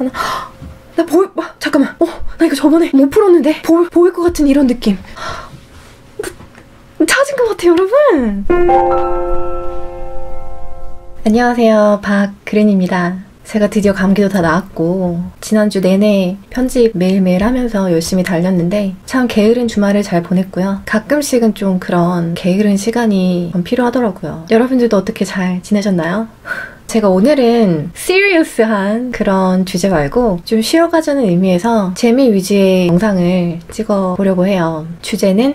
하나 나 보일 와, 잠깐만 어나 이거 저번에 못 풀었는데 보, 보일 것 같은 이런 느낌 나 찾은 것 같아요 여러분 안녕하세요 박그린입니다 제가 드디어 감기도 다 나았고 지난주 내내 편집 매일매일 하면서 열심히 달렸는데 참 게으른 주말을 잘 보냈고요. 가끔씩은 좀 그런 게으른 시간이 필요하더라고요. 여러분들도 어떻게 잘 지내셨나요? 제가 오늘은 시리어스한 그런 주제 말고 좀 쉬어가자는 의미에서 재미 위주의 영상을 찍어 보려고 해요. 주제는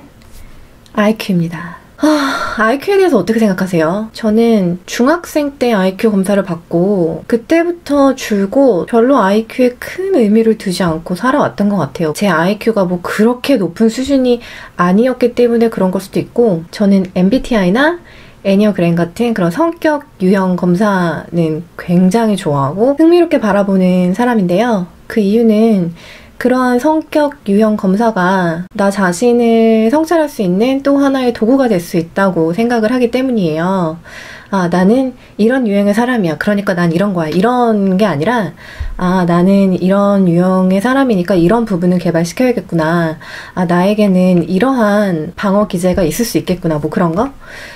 IQ입니다. 아, IQ에 대해서 어떻게 생각하세요? 저는 중학생 때 IQ 검사를 받고 그때부터 줄고 별로 IQ에 큰 의미를 두지 않고 살아왔던 것 같아요. 제 IQ가 뭐 그렇게 높은 수준이 아니었기 때문에 그런 걸 수도 있고 저는 MBTI나 애니어그램 같은 그런 성격 유형 검사는 굉장히 좋아하고 흥미롭게 바라보는 사람인데요. 그 이유는 그러한 성격 유형 검사가 나 자신을 성찰할 수 있는 또 하나의 도구가 될 수 있다고 생각을 하기 때문이에요. 아, 나는 이런 유형의 사람이야. 그러니까 난 이런 거야. 이런 게 아니라, 아, 나는 이런 유형의 사람이니까 이런 부분을 개발시켜야겠구나. 아, 나에게는 이러한 방어 기제가 있을 수 있겠구나. 뭐 그런 거?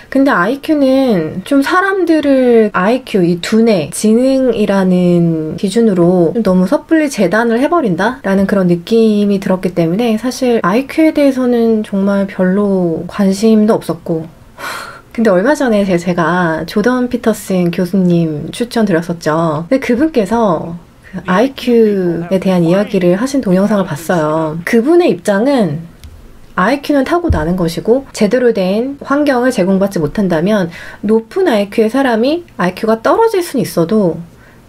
근데 IQ는 좀 사람들을 IQ, 이 두뇌, 지능이라는 기준으로 너무 섣불리 재단을 해버린다? 라는 그런 느낌이 들었기 때문에 사실 IQ에 대해서는 정말 별로 관심도 없었고, 근데 얼마 전에 제가 조던 피터슨 교수님 추천드렸었죠. 근데 그분께서 그 IQ에 대한 이야기를 하신 동영상을 봤어요. 그분의 입장은 IQ는 타고나는 것이고 제대로 된 환경을 제공받지 못한다면 높은 IQ의 사람이 IQ가 떨어질 수는 있어도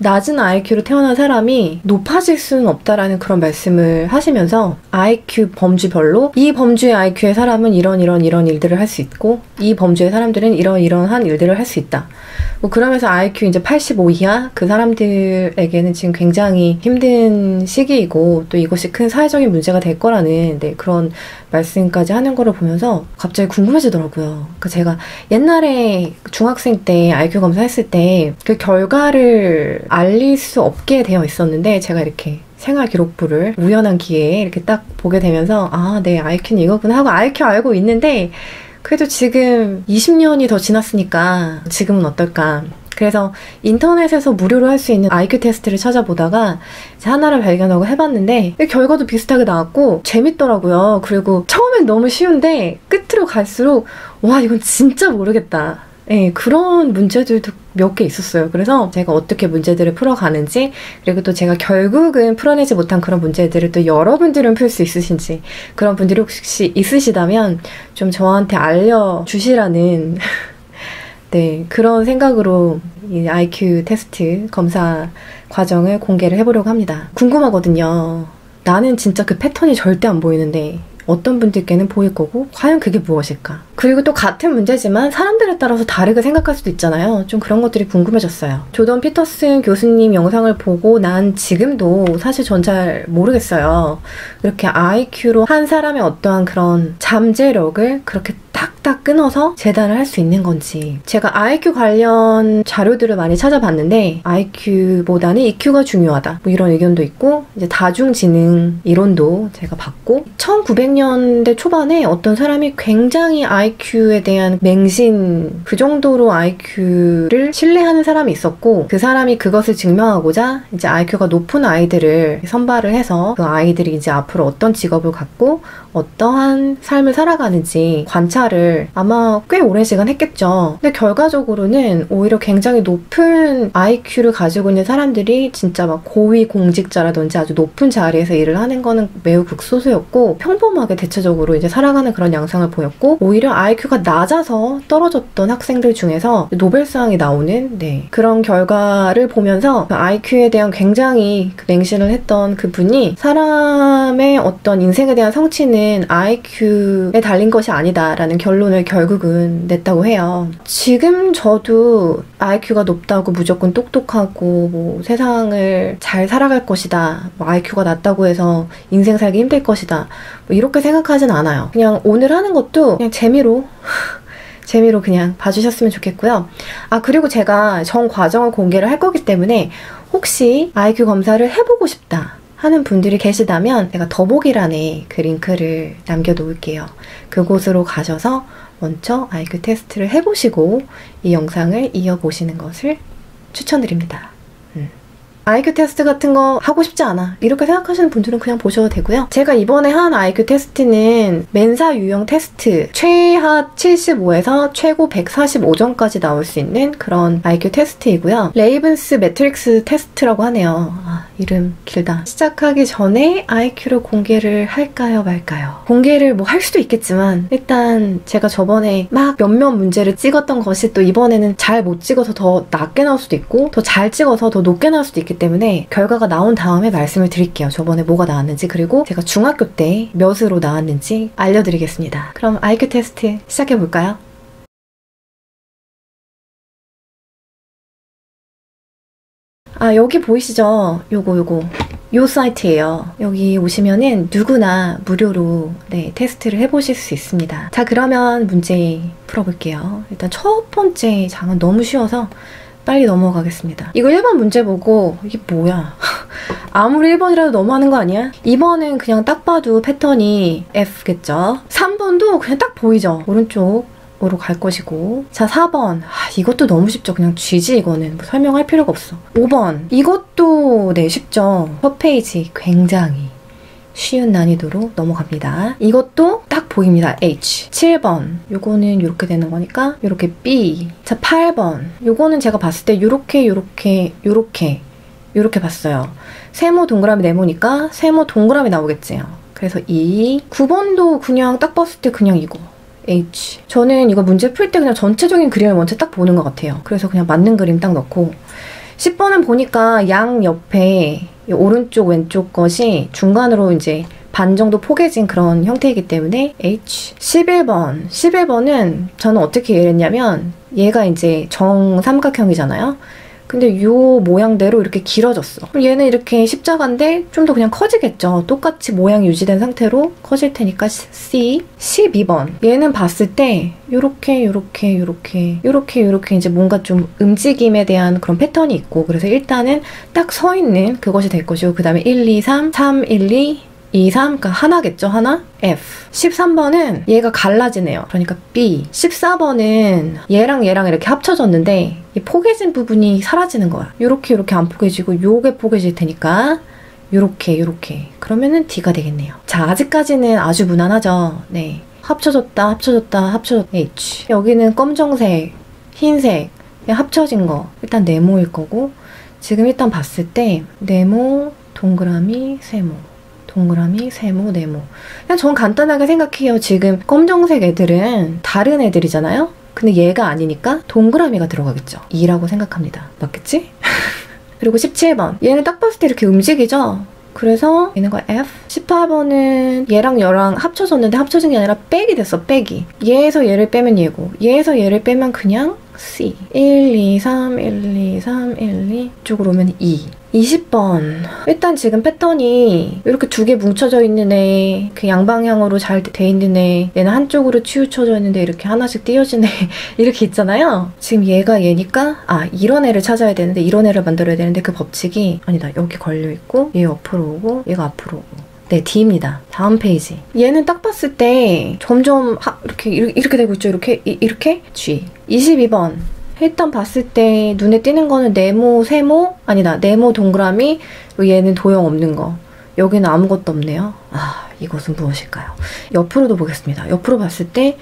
낮은 IQ로 태어난 사람이 높아질 수는 없다라는 그런 말씀을 하시면서 IQ 범주별로 이 범주의 IQ의 사람은 이런 이런 이런 일들을 할 수 있고 이 범주의 사람들은 이런 이런한 일들을 할 수 있다. 뭐 그러면서 IQ 이제 85 이하 그 사람들에게는 지금 굉장히 힘든 시기이고 또 이것이 큰 사회적인 문제가 될 거라는 네, 그런 말씀까지 하는 거를 보면서 갑자기 궁금해지더라고요. 그 제가 옛날에 중학생 때 IQ 검사했을 때 그 결과를 알릴 수 없게 되어 있었는데 제가 이렇게 생활 기록부를 우연한 기회에 이렇게 딱 보게 되면서 아, 네, IQ는 이거구나 하고 IQ 알고 있는데 그래도 지금 20년이 더 지났으니까 지금은 어떨까. 그래서 인터넷에서 무료로 할 수 있는 IQ 테스트를 찾아보다가 하나를 발견하고 해봤는데 결과도 비슷하게 나왔고 재밌더라고요. 그리고 처음엔 너무 쉬운데 끝으로 갈수록 와 이건 진짜 모르겠다. 네, 그런 문제들도 몇 개 있었어요. 그래서 제가 어떻게 문제들을 풀어가는지, 그리고 또 제가 결국은 풀어내지 못한 그런 문제들을 또 여러분들은 풀 수 있으신지, 그런 분들이 혹시 있으시다면 좀 저한테 알려주시라는, 네, 그런 생각으로 이 IQ 테스트 검사 과정을 공개를 해보려고 합니다. 궁금하거든요. 나는 진짜 그 패턴이 절대 안 보이는데, 어떤 분들께는 보일 거고 과연 그게 무엇일까? 그리고 또 같은 문제지만 사람들에 따라서 다르게 생각할 수도 있잖아요. 좀 그런 것들이 궁금해졌어요. 조던 피터슨 교수님 영상을 보고 난 지금도 사실 전 잘 모르겠어요. 이렇게 IQ로 한 사람의 어떠한 그런 잠재력을 그렇게 딱딱 끊어서 재단을 할 수 있는 건지. 제가 IQ 관련 자료들을 많이 찾아봤는데 IQ보다는 EQ가 중요하다. 뭐 이런 의견도 있고 이제 다중지능 이론도 제가 봤고 1900년대 초반에 어떤 사람이 굉장히 IQ에 대한 맹신 그 정도로 IQ를 신뢰하는 사람이 있었고 그 사람이 그것을 증명하고자 이제 IQ가 높은 아이들을 선발을 해서 그 아이들이 이제 앞으로 어떤 직업을 갖고 어떠한 삶을 살아가는지 관찰 을 아마 꽤 오랜 시간 했겠죠. 근데 결과적으로는 오히려 굉장히 높은 IQ를 가지고 있는 사람들이 진짜 막 고위 공직자라든지 아주 높은 자리에서 일을 하는 거는 매우 극소수였고 평범하게 대체적으로 이제 살아가는 그런 양상을 보였고 오히려 IQ가 낮아서 떨어졌던 학생들 중에서 노벨상이 나오는 네, 그런 결과를 보면서 IQ에 대한 굉장히 그 맹신을 했던 그 분이 사람의 어떤 인생에 대한 성취는 IQ에 달린 것이 아니다라는 결론을 결국은 냈다고 해요. 지금 저도 IQ가 높다고 무조건 똑똑하고 뭐 세상을 잘 살아갈 것이다. 뭐 IQ가 낮다고 해서 인생 살기 힘들 것이다. 뭐 이렇게 생각하진 않아요. 그냥 오늘 하는 것도 그냥 재미로 재미로 그냥 봐주셨으면 좋겠고요. 아, 그리고 제가 전 과정을 공개를 할 거기 때문에 혹시 IQ 검사를 해보고 싶다 하는 분들이 계시다면 제가 더보기란에 그 링크를 남겨놓을게요. 그곳으로 가셔서 먼저 IQ 테스트를 해보시고 이 영상을 이어보시는 것을 추천드립니다. IQ 테스트 같은 거 하고 싶지 않아. 이렇게 생각하시는 분들은 그냥 보셔도 되고요. 제가 이번에 한 IQ 테스트는 멘사 유형 테스트 최하 75에서 최고 145점까지 나올 수 있는 그런 IQ 테스트이고요. 레이븐스 매트릭스 테스트라고 하네요. 아, 이름 길다. 시작하기 전에 IQ를 공개를 할까요 말까요? 공개를 뭐 할 수도 있겠지만 일단 제가 저번에 막 몇몇 문제를 찍었던 것이 또 이번에는 잘 못 찍어서 더 낮게 나올 수도 있고 더 잘 찍어서 더 높게 나올 수도 있기 때문에 결과가 나온 다음에 말씀을 드릴게요. 저번에 뭐가 나왔는지 그리고 제가 중학교 때 몇으로 나왔는지 알려드리겠습니다. 그럼 IQ 테스트 시작해 볼까요? 아 여기 보이시죠? 요거 요거 요 사이트예요. 여기 오시면은 누구나 무료로 네, 테스트를 해보실 수 있습니다. 자 그러면 문제 풀어볼게요. 일단 첫 번째 장은 너무 쉬워서 빨리 넘어가겠습니다. 이거 1번 문제 보고 이게 뭐야? 아무리 1번이라도 너무하는 거 아니야? 2번은 그냥 딱 봐도 패턴이 F겠죠? 3번도 그냥 딱 보이죠? 오른쪽 으로 갈 것이고 자 4번 아, 이것도 너무 쉽죠 그냥 G지 이거는 뭐 설명할 필요가 없어 5번 이것도 네 쉽죠 첫 페이지 굉장히 쉬운 난이도로 넘어갑니다. 이것도 딱 보입니다. H. 7번. 요거는 이렇게 되는 거니까 이렇게 B. 자, 8번. 요거는 제가 봤을 때 요렇게 요렇게 요렇게 요렇게 봤어요. 세모 동그라미 네모니까 세모 동그라미 나오겠지요. 그래서 2. 9번도 그냥 딱 봤을 때 그냥 이거. H. 저는 이거 문제 풀 때 그냥 전체적인 그림을 먼저 딱 보는 것 같아요. 그래서 그냥 맞는 그림 딱 넣고 10번은 보니까 양 옆에 오른쪽 왼쪽 것이 중간으로 이제 반 정도 포개진 그런 형태이기 때문에 H 11번. 11번은 저는 어떻게 이해했냐면 얘가 이제 정삼각형이잖아요 근데 요 모양대로 이렇게 길어졌어. 얘는 이렇게 십자가인데 좀 더 그냥 커지겠죠. 똑같이 모양이 유지된 상태로 커질 테니까 C. 12번. 얘는 봤을 때 요렇게 요렇게 요렇게 요렇게 요렇게 이제 뭔가 좀 움직임에 대한 그런 패턴이 있고 그래서 일단은 딱 서 있는 그것이 될 것이고 그 다음에 1, 2, 3, 3, 1, 2, 2, 3, 그러니까 하나겠죠, 하나? F. 13번은 얘가 갈라지네요. 그러니까 B. 14번은 얘랑 얘랑 이렇게 합쳐졌는데 이 포개진 부분이 사라지는 거야. 요렇게 요렇게 안 포개지고 요게 포개질 테니까 요렇게 요렇게. 그러면은 D가 되겠네요. 자, 아직까지는 아주 무난하죠. 네. 합쳐졌다, 합쳐졌다, 합쳐졌다. H. 여기는 검정색, 흰색, 합쳐진 거. 일단 네모일 거고 지금 일단 봤을 때 네모, 동그라미, 세모. 동그라미, 세모, 네모. 그냥 전 간단하게 생각해요. 지금 검정색 애들은 다른 애들이잖아요? 근데 얘가 아니니까 동그라미가 들어가겠죠. 2라고 생각합니다. 맞겠지? 그리고 17번. 얘는 딱 봤을 때 이렇게 움직이죠? 그래서 얘는 거 F. 18번은 얘랑 얘랑 합쳐졌는데 합쳐진 게 아니라 빽이 됐어, 빽이. 얘에서 얘를 빼면 얘고, 얘에서 얘를 빼면 그냥 C. 1, 2, 3, 1, 2, 3, 1, 2. 이쪽으로 오면 2. 20번. 일단 지금 패턴이 이렇게 두 개 뭉쳐져 있는 애, 그 양방향으로 잘 돼 있는 애, 얘는 한쪽으로 치우쳐져 있는데 이렇게 하나씩 띄어진 애, 이렇게 있잖아요? 지금 얘가 얘니까, 아, 이런 애를 찾아야 되는데, 이런 애를 만들어야 되는데, 그 법칙이, 아니다, 여기 걸려 있고, 얘 옆으로 오고, 얘가 앞으로 오고. 네, D입니다. 다음 페이지. 얘는 딱 봤을 때 점점 하, 이렇게, 이렇게 되고 있죠? 이렇게, 이, 이렇게? G. 22번. 일단 봤을 때 눈에 띄는 거는 네모, 세모? 아니다. 네모, 동그라미, 얘는 도형 없는 거. 여기는 아무것도 없네요. 아, 이것은 무엇일까요? 옆으로도 보겠습니다. 옆으로 봤을 때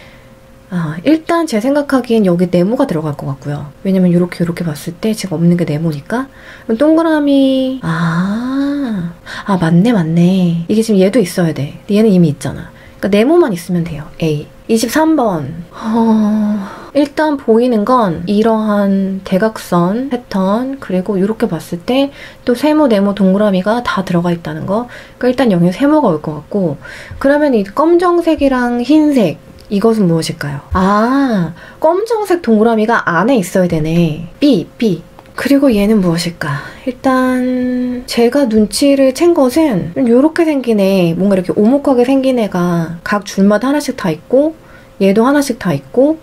아, 일단 제 생각하기엔 여기 네모가 들어갈 것 같고요. 왜냐면 이렇게 이렇게 봤을 때 지금 없는 게 네모니까. 동그라미 아, 아 맞네 맞네. 이게 지금 얘도 있어야 돼. 얘는 이미 있잖아. 그러니까 네모만 있으면 돼요. A. 23번. 어... 일단 보이는 건 이러한 대각선 패턴 그리고 이렇게 봤을 때 또 세모, 네모, 동그라미가 다 들어가 있다는 거. 그러니까 일단 여기 세모가 올 것 같고 그러면 이 검정색이랑 흰색 이것은 무엇일까요? 아, 검정색 동그라미가 안에 있어야 되네. B, B. 그리고 얘는 무엇일까? 일단 제가 눈치를 챈 것은 이렇게 생긴 애, 뭔가 이렇게 오목하게 생긴 애가 각 줄마다 하나씩 다 있고 얘도 하나씩 다 있고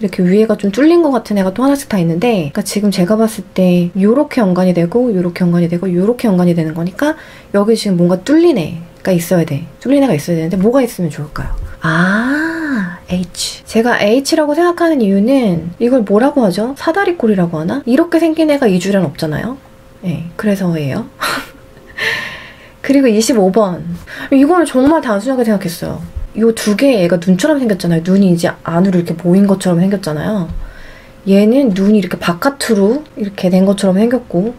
이렇게 위에가 좀 뚫린 것 같은 애가 또 하나씩 다 있는데 그러니까 지금 제가 봤을 때 요렇게 연관이 되고 요렇게 연관이 되고 요렇게 연관이 되는 거니까 여기 지금 뭔가 뚫린 애가 있어야 돼. 뚫린 애가 있어야 되는데 뭐가 있으면 좋을까요? 아 H 제가 H라고 생각하는 이유는 이걸 뭐라고 하죠? 사다리꼴이라고 하나? 이렇게 생긴 애가 이 줄엔 없잖아요. 네, 그래서예요. 그리고 25번 이거는 정말 단순하게 생각했어요. 이두 개의 애가 눈처럼 생겼잖아요. 눈이 이제 안으로 이렇게 모인 것처럼 생겼잖아요. 얘는 눈이 이렇게 바깥으로 이렇게 된 것처럼 생겼고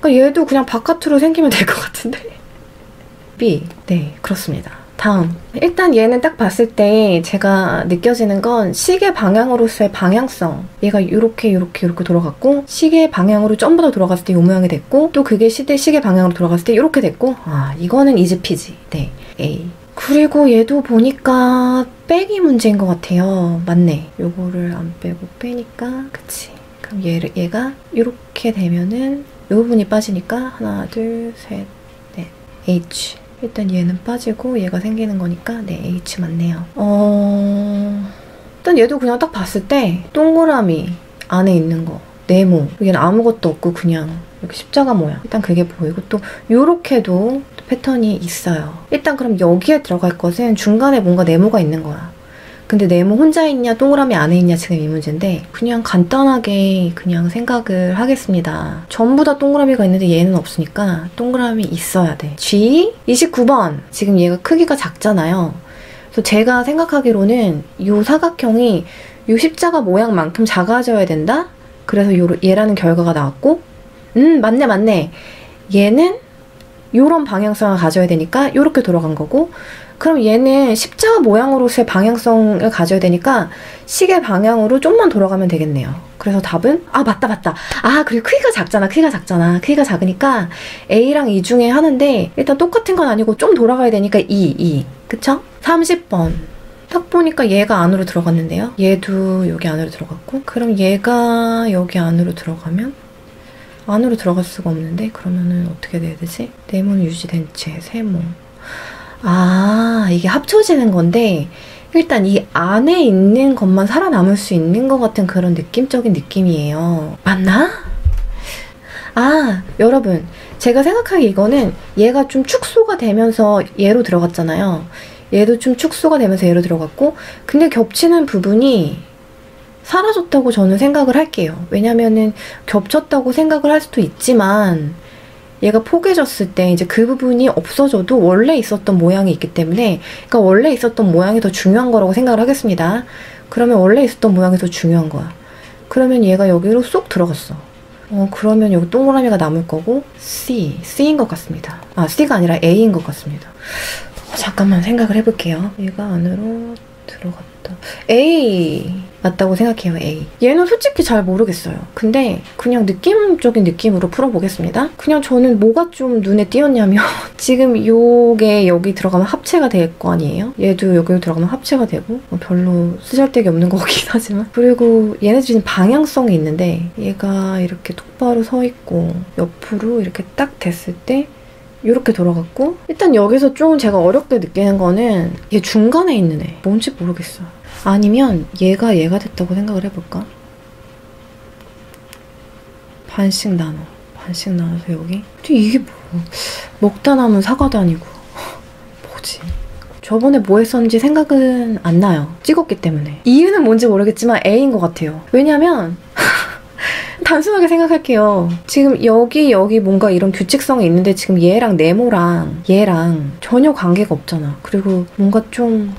그러니까 얘도 그냥 바깥으로 생기면 될 것 같은데 B 네 그렇습니다. 다음 일단 얘는 딱 봤을 때 제가 느껴지는 건 시계 방향으로서의 방향성 얘가 이렇게 이렇게 이렇게 돌아갔고 시계 방향으로 전부 다 돌아갔을 때 이 모양이 됐고 또 그게 시대 시계 방향으로 돌아갔을 때 이렇게 됐고 아 이거는 이즈피지 네 A 그리고 얘도 보니까 빼기 문제인 것 같아요. 맞네. 요거를 안 빼고 빼니까 그치. 그럼 얘를, 얘가 이렇게 되면은 이 부분이 빠지니까 하나, 둘, 셋, 넷. H. 일단 얘는 빠지고 얘가 생기는 거니까 네, H 맞네요. 어... 일단 얘도 그냥 딱 봤을 때 동그라미 안에 있는 거 네모 여기는 아무것도 없고 그냥 이렇게 십자가 모양 일단 그게 보이고 또 요렇게도 패턴이 있어요. 일단 그럼 여기에 들어갈 것은 중간에 뭔가 네모가 있는 거야. 근데 네모 혼자 있냐 동그라미 안에 있냐 지금 이 문제인데 그냥 간단하게 그냥 생각을 하겠습니다. 전부 다 동그라미가 있는데 얘는 없으니까 동그라미 있어야 돼. G 29번 지금 얘가 크기가 작잖아요. 그래서 제가 생각하기로는 이 사각형이 이 십자가 모양만큼 작아져야 된다? 그래서 요, 얘라는 결과가 나왔고 음 맞네 맞네 얘는 이런 방향성을 가져야 되니까 이렇게 돌아간 거고 그럼 얘는 십자가 모양으로서의 방향성을 가져야 되니까 시계 방향으로 좀만 돌아가면 되겠네요. 그래서 답은 아 맞다 맞다. 아 그리고 크기가 작잖아. 크기가 작잖아. 크기가 작으니까 A랑 E 중에 하는데 일단 똑같은 건 아니고 좀 돌아가야 되니까 E, E. 그쵸? 30번. 딱 보니까 얘가 안으로 들어갔는데요. 얘도 여기 안으로 들어갔고 그럼 얘가 여기 안으로 들어가면 안으로 들어갈 수가 없는데 그러면은 어떻게 돼야 되지? 네모는 유지된 채 세모 아 이게 합쳐지는 건데 일단 이 안에 있는 것만 살아남을 수 있는 것 같은 그런 느낌적인 느낌이에요 맞나? 아 여러분 제가 생각하기에 이거는 얘가 좀 축소가 되면서 얘로 들어갔잖아요 얘도 좀 축소가 되면서 얘로 들어갔고 근데 겹치는 부분이 사라졌다고 저는 생각을 할게요. 왜냐면은 겹쳤다고 생각을 할 수도 있지만 얘가 포개졌을 때 이제 그 부분이 없어져도 원래 있었던 모양이 있기 때문에 그러니까 원래 있었던 모양이 더 중요한 거라고 생각을 하겠습니다. 그러면 원래 있었던 모양이 더 중요한 거야. 그러면 얘가 여기로 쏙 들어갔어. 어, 그러면 여기 동그라미가 남을 거고 C, C인 것 같습니다. 아, C가 아니라 A인 것 같습니다. 어, 잠깐만 생각을 해볼게요. 얘가 안으로 들어갔다. A 맞다고 생각해요, A. 얘는 솔직히 잘 모르겠어요. 근데 그냥 느낌적인 느낌으로 풀어보겠습니다. 그냥 저는 뭐가 좀 눈에 띄었냐면 지금 요게 여기 들어가면 합체가 될 거 아니에요? 얘도 여기 들어가면 합체가 되고 뭐 별로 쓰잘데기 없는 거긴 하지만 그리고 얘네들이 방향성이 있는데 얘가 이렇게 똑바로 서 있고 옆으로 이렇게 딱 됐을 때 이렇게 돌아갔고 일단 여기서 좀 제가 어렵게 느끼는 거는 얘 중간에 있는 애 뭔지 모르겠어요. 아니면 얘가 얘가 됐다고 생각을 해볼까? 반씩 나눠. 반씩 나눠서 여기. 근데 이게 뭐 먹다 남은 사과도 아니고 뭐지? 저번에 뭐 했었는지 생각은 안 나요. 찍었기 때문에. 이유는 뭔지 모르겠지만 A인 것 같아요. 왜냐면 단순하게 생각할게요. 지금 여기 여기 뭔가 이런 규칙성이 있는데 지금 얘랑 네모랑 얘랑 전혀 관계가 없잖아. 그리고 뭔가 좀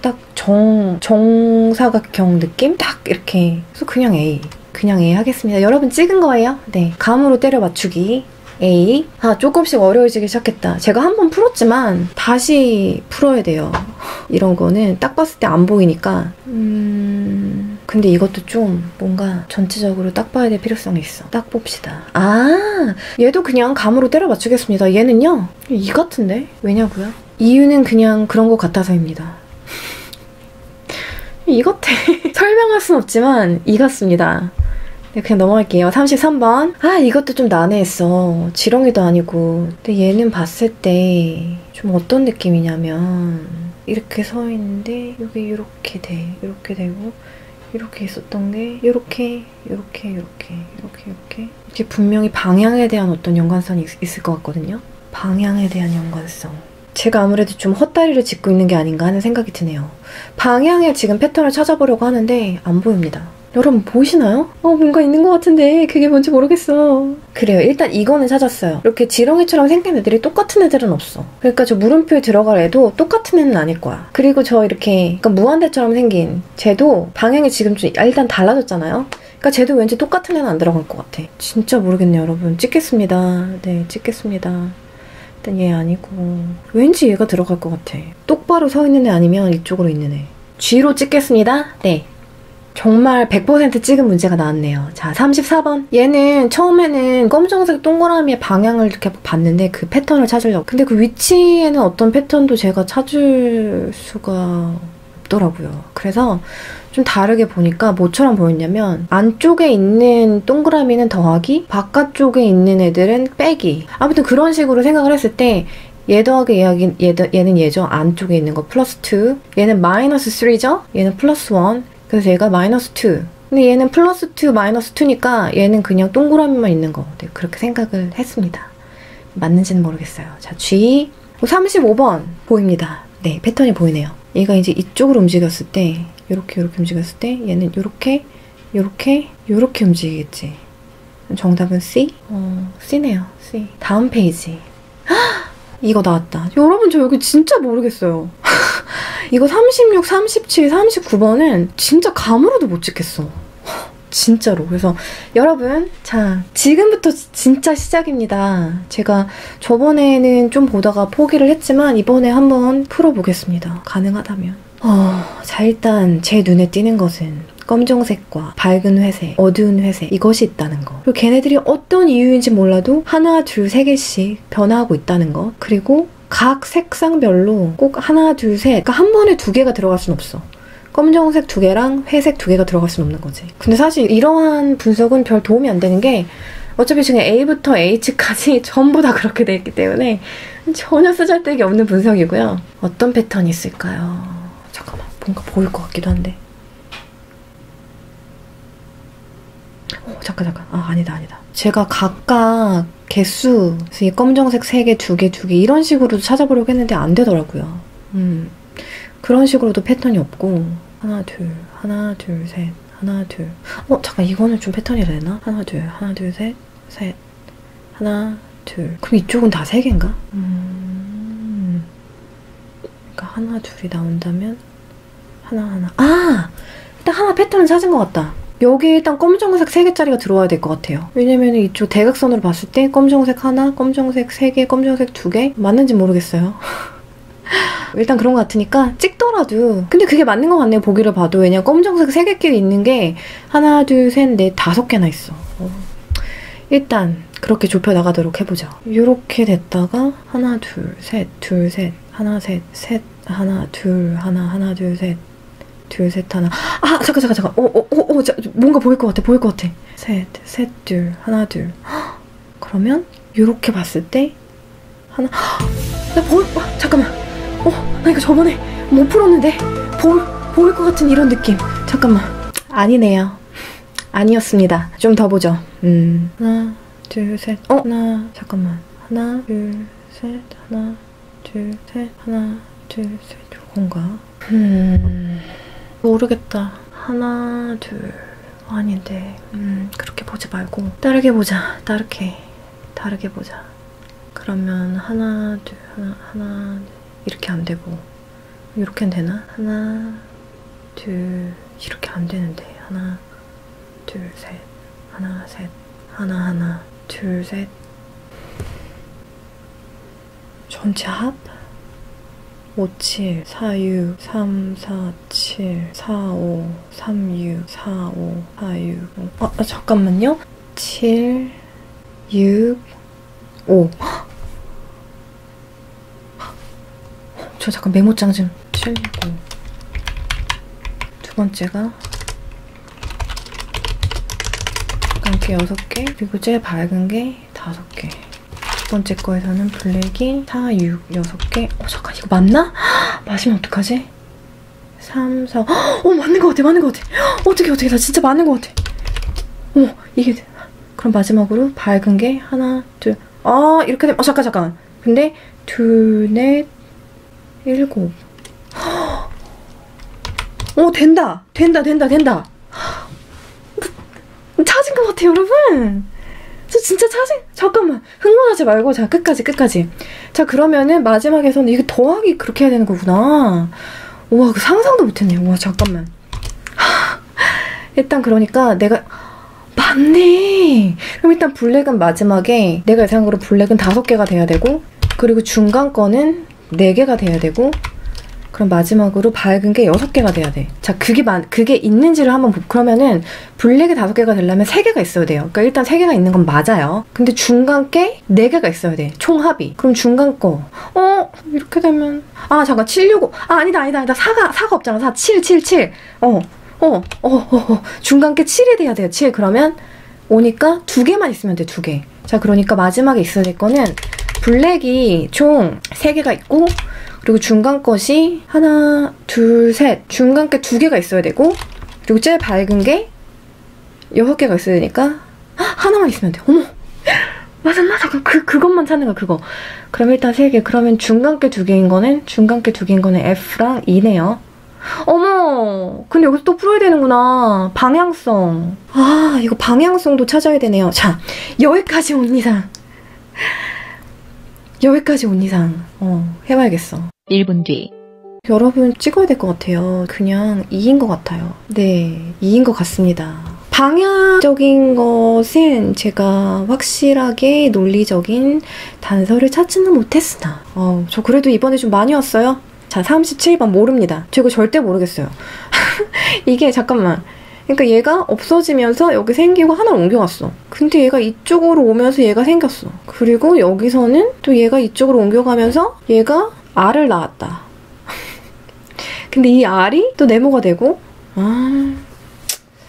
딱 정, 정사각형 느낌? 딱 이렇게. 그래서 그냥 A. 그냥 A 하겠습니다. 여러분 찍은 거예요? 네. 감으로 때려 맞추기. A. 아, 조금씩 어려워지기 시작했다. 제가 한 번 풀었지만 다시 풀어야 돼요. 이런 거는 딱 봤을 때 안 보이니까. 음. 근데 이것도 좀 뭔가 전체적으로 딱 봐야 될 필요성이 있어. 딱 봅시다. 아, 얘도 그냥 감으로 때려 맞추겠습니다. 얘는요, 이 같은데? 왜냐고요? 이유는 그냥 그런 것 같아서입니다. 이 같아. 설명할 순 없지만 이 같습니다. 네, 그냥 넘어갈게요. 33번. 아, 이것도 좀 난해했어. 지렁이도 아니고. 근데 얘는 봤을 때 좀 어떤 느낌이냐면 이렇게 서 있는데 여기 이렇게 돼. 이렇게 되고 이렇게 있었던 게 이렇게 이렇게 이렇게 이렇게 이렇게 이게 분명히 방향에 대한 어떤 연관성이 있, 있을 것 같거든요. 방향에 대한 연관성. 제가 아무래도 좀 헛다리를 짚고 있는 게 아닌가 하는 생각이 드네요. 방향에 지금 패턴을 찾아보려고 하는데 안 보입니다. 여러분 보이시나요? 어 뭔가 있는 것 같은데 그게 뭔지 모르겠어. 그래요. 일단 이거는 찾았어요. 이렇게 지렁이처럼 생긴 애들이 똑같은 애들은 없어. 그러니까 저 물음표에 들어갈 애도 똑같은 애는 아닐 거야. 그리고 저 이렇게 그러니까 무한대처럼 생긴 쟤도 방향이 지금 좀 일단 달라졌잖아요. 그러니까 쟤도 왠지 똑같은 애는 안 들어갈 것 같아. 진짜 모르겠네요, 여러분. 찍겠습니다. 네, 찍겠습니다. 일단 얘 아니고 왠지 얘가 들어갈 것 같아. 똑바로 서 있는 애 아니면 이쪽으로 있는 애. G로 찍겠습니다. 네. 정말 100% 찍은 문제가 나왔네요. 자, 34번. 얘는 처음에는 검정색 동그라미의 방향을 이렇게 봤는데 그 패턴을 찾으려고. 근데 그 위치에는 어떤 패턴도 제가 찾을 수가 없더라고요. 그래서 좀 다르게 보니까 뭐처럼 보였냐면 안쪽에 있는 동그라미는 더하기, 바깥쪽에 있는 애들은 빼기. 아무튼 그런 식으로 생각을 했을 때 얘 더하기 얘, 얘, 얘는 얘죠. 안쪽에 있는 거 플러스 2. 얘는 마이너스 3죠. 얘는 플러스 1. 그래서 얘가 마이너스 2. 근데 얘는 플러스 2, 마이너스 2니까 얘는 그냥 동그라미만 있는 거. 네, 그렇게 생각을 했습니다. 맞는지는 모르겠어요. 자, G. 35번 보입니다. 네, 패턴이 보이네요. 얘가 이제 이쪽으로 움직였을 때, 이렇게 이렇게 움직였을 때, 얘는 이렇게, 이렇게, 이렇게 움직이겠지. 정답은 C? 어, C네요. C. 다음 페이지. 이거 나왔다. 여러분 저 여기 진짜 모르겠어요. 이거 36, 37, 39번은 진짜 감으로도 못 찍겠어. 진짜로. 그래서 여러분, 자, 지금부터 진짜 시작입니다. 제가 저번에는 좀 보다가 포기를 했지만 이번에 한번 풀어보겠습니다. 가능하다면. 어, 자, 일단 제 눈에 띄는 것은 검정색과 밝은 회색, 어두운 회색 이것이 있다는 거. 그리고 걔네들이 어떤 이유인지 몰라도 하나, 둘, 세 개씩 변화하고 있다는 거. 그리고 각 색상별로 꼭 하나, 둘, 셋. 그러니까 한 번에 두 개가 들어갈 순 없어. 검정색 두 개랑 회색 두 개가 들어갈 순 없는 거지. 근데 사실 이러한 분석은 별 도움이 안 되는 게 어차피 지금 A부터 H까지 전부 다 그렇게 돼 있기 때문에 전혀 쓰잘데기 없는 분석이고요. 어떤 패턴이 있을까요? 잠깐만, 뭔가 보일 것 같기도 한데. 어, 잠깐, 잠깐. 아, 아니다, 아니다. 제가 각각 개수, 이 검정색 3개, 2개, 2개 이런 식으로 찾아보려고 했는데 안 되더라고요. 음. 그런 식으로도 패턴이 없고 하나, 둘, 하나, 둘, 셋, 하나, 둘. 어, 잠깐 이거는 좀 패턴이 되나? 하나, 둘, 하나, 둘, 셋, 셋, 하나, 둘. 그럼 이쪽은 다 3개인가? 음. 그러니까 하나, 둘이 나온다면 하나, 하나. 아! 일단 하나 패턴을 찾은 것 같다. 여기 일단 검정색 3개짜리가 들어와야 될 것 같아요. 왜냐면 이쪽 대각선으로 봤을 때 검정색 하나, 검정색 3개, 검정색 2개 맞는지 모르겠어요. 일단 그런 것 같으니까 찍더라도 근데 그게 맞는 것 같네요 보기를 봐도 왜냐 검정색 3개끼리 있는 게 하나 둘셋넷 다섯 개나 있어 어. 일단 그렇게 좁혀 나가도록 해보죠 이렇게 됐다가 하나 둘셋둘 셋 하나 셋셋 하나 둘 하나 하나 둘셋 둘, 셋, 하나. 아, 잠깐, 잠깐, 잠깐. 어, 어, 어, 어, 자, 뭔가 보일 것 같아, 보일 것 같아. 셋, 셋, 둘, 하나, 둘. 그러면, 이렇게 봤을 때, 하나. 나 보일, 어, 잠깐만. 어, 나 이거 저번에 못 풀었는데, 보, 보일 것 같은 이런 느낌. 잠깐만. 아니네요. 아니었습니다. 좀 더 보죠. 음. 하나, 둘, 셋. 어, 하나, 잠깐만. 하나, 둘, 셋, 하나, 둘, 셋, 하나, 둘, 셋. 요건가? 음. 모르겠다. 하나, 둘. 아닌데. 음, 그렇게 보지 말고. 다르게 보자. 다르게. 다르게 보자. 그러면 하나, 둘, 하나, 하나, 이렇게 안 되고. 이렇게는 되나? 하나, 둘, 이렇게 안 되는데. 하나, 둘, 셋. 하나, 셋. 하나, 하나. 둘, 셋. 전체 합? 5, 7, 4, 6, 3, 4, 7, 4, 5, 3, 6, 4, 5, 4, 6, 5. 아, 아 잠깐만요. 7, 6, 5. 저 잠깐 메모장 좀. 7, 6, 5. 두 번째가 빨간 게 6개, 그리고 제일 밝은 게 5개. 첫 번째 거에서는 블랙이 4, 6, 6개. 어, 잠깐, 이거 맞나? 마시면 어떡하지? 3, 4. 어, 맞는 것 같아, 맞는 것 같아. 어떻게, 어떻게, 나 진짜 맞는 것 같아. 어, 이게. 그럼 마지막으로 밝은 게 하나, 둘. 아, 이렇게 되면, 어, 잠깐, 잠깐. 근데, 둘, 넷, 일곱. 어, 된다. 된다, 된다, 된다. 찾은 것 같아요, 여러분. 저 진짜 찾은, 잠깐만. 흥분하지 말고, 자, 끝까지, 끝까지. 자, 그러면은 마지막에서는 이게 더하기 그렇게 해야 되는 거구나. 우와, 그 상상도 못했네. 우와, 잠깐만. 일단 그러니까 내가, 맞네. 그럼 일단 블랙은 마지막에 내가 예상으로 블랙은 다섯 개가 돼야 되고, 그리고 중간 거는 네 개가 돼야 되고, 그럼 마지막으로 밝은 게 6개가 돼야 돼. 자, 그게 만, 그게 있는지를 한번 보, 그러면은 블랙이 5개가 되려면 3개가 있어야 돼요. 그러니까 일단 3개가 있는 건 맞아요. 근데 중간 게 4개가 있어야 돼. 총합이. 그럼 중간 거. 어, 이렇게 되면. 아, 잠깐, 765. 아, 아니다, 아니다, 아니다. 4가, 4가 없잖아. 4, 7, 7, 7. 어, 어, 어, 어, 어. 중간 게 7이 돼야 돼요. 7. 그러면 오니까 두 개만 있으면 돼, 두 개. 자, 그러니까 마지막에 있어야 될 거는 블랙이 총 3개가 있고, 그리고 중간 것이 하나, 둘, 셋. 중간 게 두 개가 있어야 되고, 그리고 제일 밝은 게 여섯 개가 있어야 되니까, 하나만 있으면 돼. 어머! 맞았나? 잠깐, 그, 그것만 찾는 거야, 그거. 그럼 일단 세 개. 그러면 중간 게 두 개인 거는, 중간 게 두 개인 거는 F랑 E네요. 어머! 근데 여기서 또 풀어야 되는구나. 방향성. 아, 이거 방향성도 찾아야 되네요. 자, 여기까지 온 이상. 여기까지 온 이상, 어, 해봐야겠어. 1분 뒤. 여러 분 찍어야 될 것 같아요. 그냥 2인 것 같아요. 네, 2인 것 같습니다. 방향적인 것은 제가 확실하게 논리적인 단서를 찾지는 못했으나 어, 저 그래도 이번에 좀 많이 왔어요. 자, 37번 모릅니다. 저 이거 절대 모르겠어요. 이게 잠깐만. 그러니까 얘가 없어지면서 여기 생기고 하나를 옮겨갔어. 근데 얘가 이쪽으로 오면서 얘가 생겼어. 그리고 여기서는 또 얘가 이쪽으로 옮겨가면서 얘가 알을 낳았다. 근데 이 알이 또 네모가 되고 아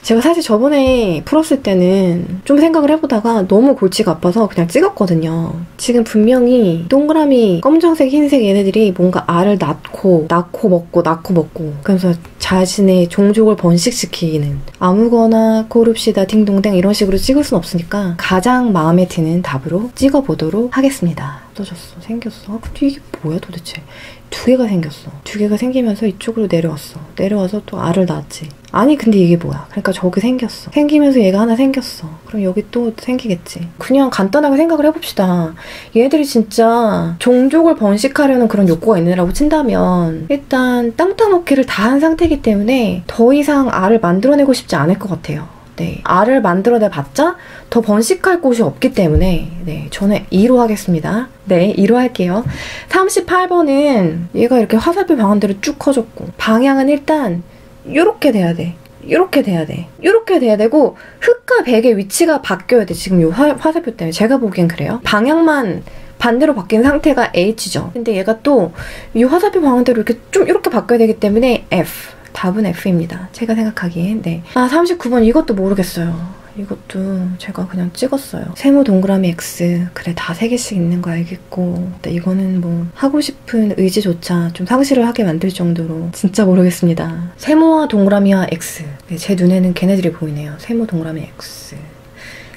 제가 사실 저번에 풀었을 때는 좀 생각을 해보다가 너무 골치가 아파서 그냥 찍었거든요. 지금 분명히 동그라미 검정색, 흰색 얘네들이 뭔가 알을 낳고, 낳고 먹고, 낳고 먹고. 그래서 자신의 종족을 번식시키는 아무거나 고릅시다, 딩동댕 이런 식으로 찍을 순 없으니까 가장 마음에 드는 답으로 찍어보도록 하겠습니다. 떠졌어. 생겼어. 아, 근데 이게 뭐야 도대체. 두 개가 생겼어. 두 개가 생기면서 이쪽으로 내려왔어. 내려와서 또 알을 낳았지. 아니 근데 이게 뭐야. 그러니까 저기 생겼어. 생기면서 얘가 하나 생겼어. 그럼 여기 또 생기겠지. 그냥 간단하게 생각을 해봅시다. 얘들이 진짜 종족을 번식하려는 그런 욕구가 있느라고 친다면 일단 땅 따먹기를 다 한 상태이기 때문에 더 이상 알을 만들어내고 싶지 않을 것 같아요. 네. 알을 만들어내 봤자 더 번식할 곳이 없기 때문에 네, 저는 2로 하겠습니다. 네, 2로 할게요. 38번은 얘가 이렇게 화살표 방안대로 쭉 커졌고 방향은 일단 이렇게 돼야 돼. 이렇게 돼야 돼. 이렇게 돼야 되고 흙과 백의 위치가 바뀌어야 돼. 지금 이 화, 화살표 때문에 제가 보기엔 그래요. 방향만 반대로 바뀐 상태가 H죠. 근데 얘가 또 이 화살표 방향대로 이렇게 좀 이렇게 바뀌어야 되기 때문에 F. 답은 F입니다. 제가 생각하기엔. 네. 아, 39번 이것도 모르겠어요. 이것도 제가 그냥 찍었어요. 세모 동그라미 X. 그래, 다세 개씩 있는 거 알겠고. 근데 이거는 뭐, 하고 싶은 의지조차 좀 상실을 하게 만들 정도로 진짜 모르겠습니다. 세모와 동그라미와 X. 네, 제 눈에는 걔네들이 보이네요. 세모 동그라미 X.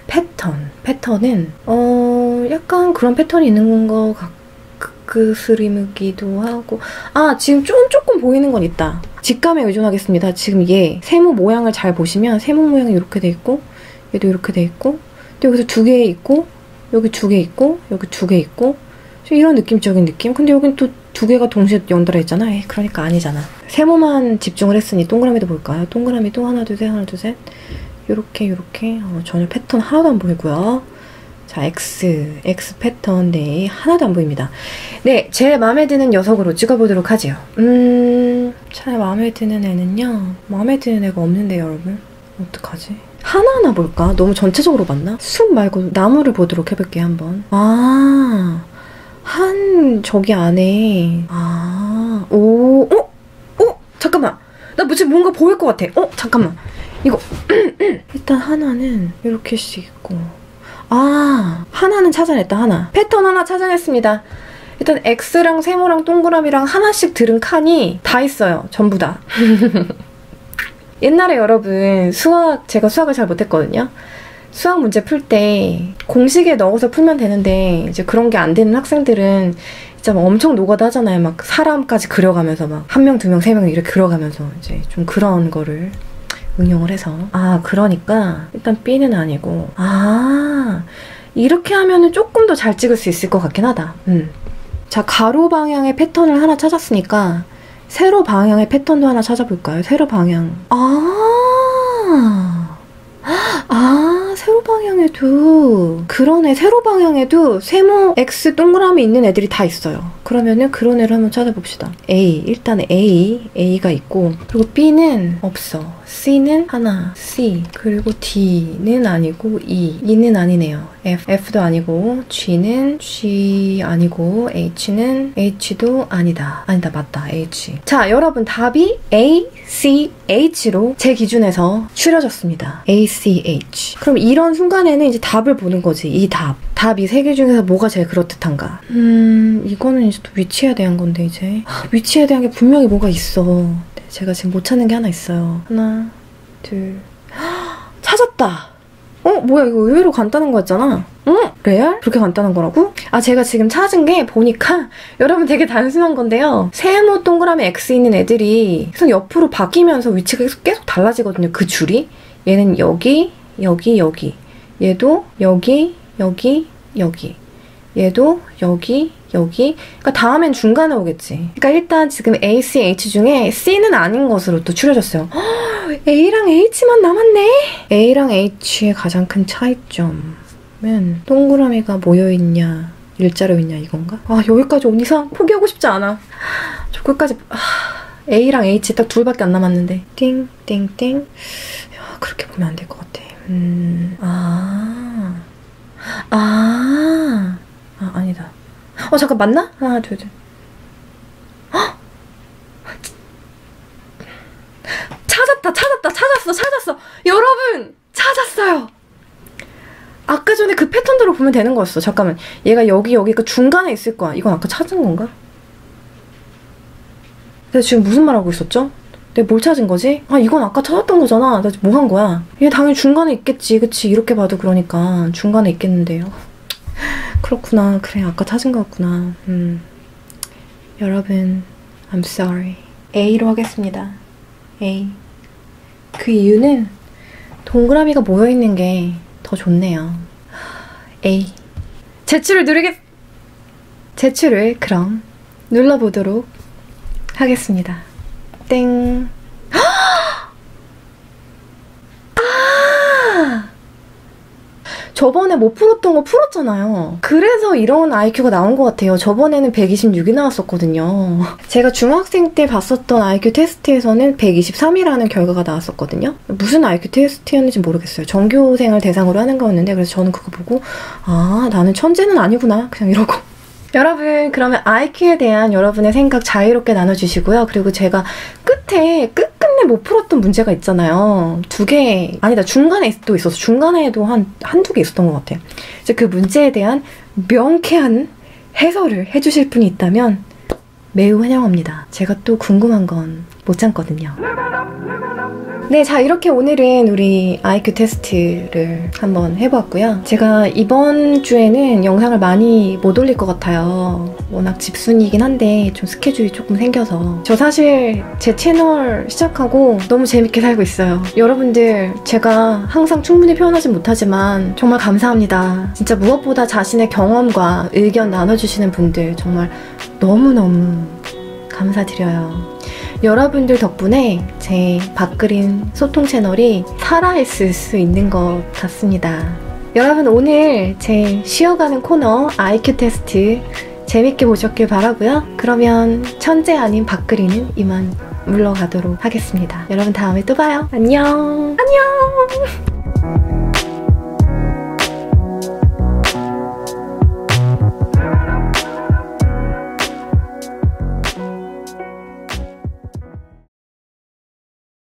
패턴. 패턴은, 어, 약간 그런 패턴이 있는 것 같고, 그스리무기도 하고 아 지금 좀 조금 보이는 건 있다 직감에 의존하겠습니다 지금 얘 세모 모양을 잘 보시면 세모 모양이 이렇게 돼 있고 얘도 이렇게 돼 있고 또 여기서 두 개 있고 여기 두 개 있고 여기 두 개 있고. 이런 느낌적인 느낌? 근데 여긴 또 두 개가 동시에 연달아 있잖아. 에이, 그러니까 아니잖아. 세모만 집중을 했으니 동그라미도 볼까요 동그라미도 하나 둘셋 하나 둘셋 요렇게 요렇게. 어, 전혀 패턴 하나도 안 보이고요. 자, X, X 패턴, 네, 하나도 안 보입니다. 네, 제 마음에 드는 녀석으로 찍어보도록 하죠. 음, 제 마음에 드는 애는요, 마음에 드는 애가 없는데, 여러분. 어떡하지? 하나하나 볼까? 너무 전체적으로 봤나? 숲 말고 나무를 보도록 해볼게요, 한번. 아, 한, 저기 안에, 아, 오, 어? 어? 잠깐만. 나 지금 뭔가 보일 것 같아. 어? 잠깐만. 이거, 일단 하나는 이렇게씩 있고, 아, 하나는 찾아냈다, 하나. 패턴 하나 찾아냈습니다. 일단 X랑 세모랑 동그라미랑 하나씩 들은 칸이 다 있어요. 전부 다. 옛날에 여러분 수학 제가 수학을 잘 못했거든요. 수학 문제 풀 때 공식에 넣어서 풀면 되는데 이제 그런 게 안 되는 학생들은 진짜 막 엄청 노가다 하잖아요. 막 사람까지 그려가면서 막 한 명, 두 명, 세 명 이렇게 그려가면서 이제 좀 그런 거를 응용을 해서 아 그러니까 일단 B는 아니고 아 이렇게 하면은 조금 더 잘 찍을 수 있을 것 같긴 하다. 음. 자 가로 방향의 패턴을 하나 찾았으니까 세로 방향의 패턴도 하나 찾아볼까요? 세로 방향. 아. 아, 세로 방향에도. 그러네. 세로 방향에도 세모 X 동그라미 있는 애들이 다 있어요. 그러면은 그런 애를 한번 찾아봅시다. A. 일단 A. A가 있고. 그리고 B는 없어. C는 하나. C. 그리고 D는 아니고 E. E는 아니네요. F. F도 아니고. G는 G 아니고. H는 H도 아니다. 아니다. 맞다. H. 자, 여러분 답이 A, C, H로 제 기준에서 추려졌습니다. A, C, H. 그럼 이런 순간에는 이제 답을 보는 거지. 이 답. 답 이 세 개 중에서 뭐가 제일 그렇듯한가? 음, 이거는 이제 또 위치에 대한 건데, 이제. 위치에 대한 게 분명히 뭐가 있어. 네, 제가 지금 못 찾는 게 하나 있어요. 하나, 둘. 찾았다! 어, 뭐야, 이거 의외로 간단한 거였잖아. 응? 레알? 그렇게 간단한 거라고? 아, 제가 지금 찾은 게 보니까 여러분 되게 단순한 건데요. 세모 동그라미 X 있는 애들이 계속 옆으로 바뀌면서 위치가 계속, 계속 달라지거든요. 그 줄이. 얘는 여기, 여기, 여기. 얘도 여기, 여기, 여기. 얘도 여기, 여기. 그러니까 다음엔 중간에 오겠지. 그러니까 일단 지금 A, C, H 중에 C는 아닌 것으로 또 추려졌어요. 헉, A랑 H만 남았네? A랑 H의 가장 큰 차이점은 동그라미가 모여있냐, 일자로 있냐 이건가? 아 여기까지 온 이상 포기하고 싶지 않아. 저 끝까지 아, A랑 H 딱 둘밖에 안 남았는데 띵, 띵, 띵. 야, 그렇게 보면 안 될 것 같아. 음, 아, 아, 아 아니다. 어 잠깐 맞나? 하나 둘 셋. 헉! 찾았다 찾았다 찾았어 찾았어 여러분 찾았어요. 아까 전에 그 패턴대로 보면 되는 거였어. 잠깐만 얘가 여기 여기 그 중간에 있을 거야. 이건 아까 찾은 건가? 내가 지금 무슨 말 하고 있었죠? 내가 뭘 찾은 거지? 아 이건 아까 찾았던 거잖아. 나 뭐 한 거야? 얘 당연히 중간에 있겠지. 그치 이렇게 봐도 그러니까 중간에 있겠는데요. 그렇구나. 그래, 아까 찾은 거였구나. 음. 여러분, I'm sorry. A로 하겠습니다. A. 그 이유는 동그라미가 모여있는 게 더 좋네요. A. 제출을 누르겠, 제출을 그럼 눌러보도록 하겠습니다. 땡. 아! 저번에 못 풀었던 거 풀었잖아요. 그래서 이런 IQ가 나온 것 같아요. 저번에는 126이 나왔었거든요. 제가 중학생 때 봤었던 IQ 테스트에서는 123이라는 결과가 나왔었거든요. 무슨 IQ 테스트였는지 모르겠어요. 전교생을 대상으로 하는 거였는데 그래서 저는 그거 보고 아 나는 천재는 아니구나 그냥 이러고 여러분 그러면 IQ에 대한 여러분의 생각 자유롭게 나눠주시고요. 그리고 제가 끝에 끝 끝내 못 풀었던 문제가 있잖아요. 두 개, 아니다 중간에 또 있어서 중간에도 한 한두 개 있었던 것 같아요. 이제 그 문제에 대한 명쾌한 해설을 해주실 분이 있다면 매우 환영합니다. 제가 또 궁금한 건 못 참거든요. 네, 자, 이렇게 오늘은 우리 IQ 테스트를 한번 해보았고요. 제가 이번 주에는 영상을 많이 못 올릴 것 같아요. 워낙 집순이긴 한데 좀 스케줄이 조금 생겨서. 저 사실 제 채널 시작하고 너무 재밌게 살고 있어요. 여러분들, 제가 항상 충분히 표현하지 못하지만 정말 감사합니다. 진짜 무엇보다 자신의 경험과 의견 나눠주시는 분들 정말 너무너무 감사드려요. 여러분들 덕분에 제 밥그린 소통 채널이 살아있을 수 있는 것 같습니다. 여러분 오늘 제 쉬어가는 코너 IQ 테스트 재밌게 보셨길 바라고요. 그러면 천재 아닌 밥그리는 이만 물러가도록 하겠습니다. 여러분 다음에 또 봐요. 안녕. 안녕.